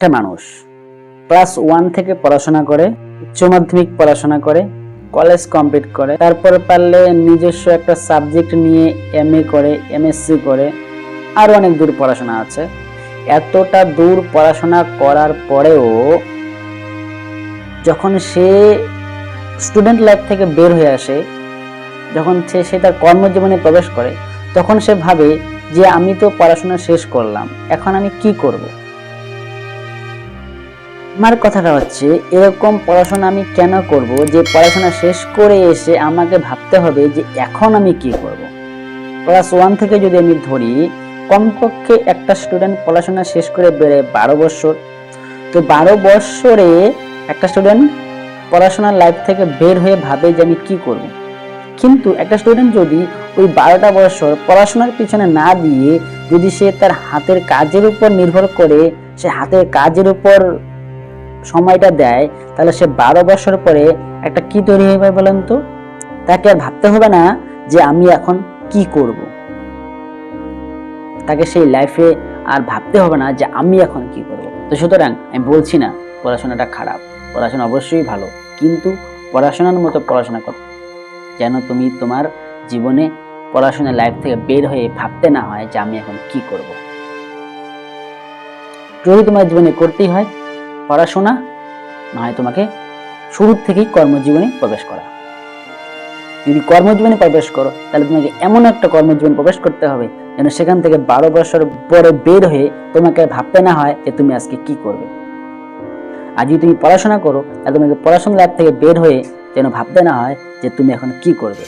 একটা মানুষ। Class one থেকে পড়াশোনা করে, উচ্চ মাধ্যমিক পড়াশোনা করে, কলেজ কমপ্লিট করে, তারপর পারলে নিজস্ব একটা সাবজেক্ট নিয়ে এম করে এমএসসি করে আরও অনেক দূর পড়াশোনা আছে। এতটা দূর পড়াশোনা করার পরেও যখন সে স্টুডেন্ট লাইফ থেকে বের হয়ে আসে, যখন সে সে তার কর্মজীবনে প্রবেশ করে, তখন সে ভাবে যে আমি তো পড়াশোনা শেষ করলাম, এখন আমি কি করব? আমার কথাটা হচ্ছে এরকম পড়াশোনা আমি কেন করব? যে পড়াশোনা শেষ করে এসে আমাকে ভাবতে হবে যে এখন আমি কি করব। ক্লাস ওয়ান থেকে যদি আমি ধরি, কমপক্ষে একটা স্টুডেন্ট পড়াশোনা শেষ করে বেড়ে বারো বছর। তো বারো বছরে একটা স্টুডেন্ট পড়াশোনার লাইফ থেকে বের হয়ে ভাবে যে আমি কি করব। কিন্তু একটা স্টুডেন্ট যদি ওই বারোটা বছর পড়াশোনার পিছনে না দিয়ে যদি সে তার হাতের কাজের উপর নির্ভর করে, সে হাতের কাজের উপর সময়টা দেয়, তাহলে সে বারো বছর পরে একটা কি তৈরি হবে বলেন তো? তাকে আর ভাবতে হবে না যে আমি এখন কি করব। তাকে সেই লাইফে আর ভাবতে হবে না যে আমি এখন কি করব। তো সুতরাং আমি বলছি না, পড়াশোনাটা খারাপ। পড়াশোনা অবশ্যই ভালো, কিন্তু পড়াশোনার মতো পড়াশোনা করো। যেন তুমি তোমার জীবনে পড়াশোনার লাইফ থেকে বের হয়ে ভাবতে না হয় যে আমি এখন কি করব। যদি তোমার জীবনে করতেই হয় পড়াশোনা, নয় তোমাকে শুরু থেকেই কর্মজীবনে প্রবেশ করা। যদি কর্মজীবনে প্রবেশ করো, তাহলে তোমাকে এমন একটা কর্মজীবন প্রবেশ করতে হবে যেন সেখান থেকে বারো বছর পরে বের হয়ে তোমাকে ভাবতে না হয় যে তুমি আজকে কি করবে। আর যদি তুমি পড়াশোনা করো, তাহলে তোমাকে পড়াশোনা লাইফ থেকে বের হয়ে যেন ভাবতে না হয় যে তুমি এখন কি করবে।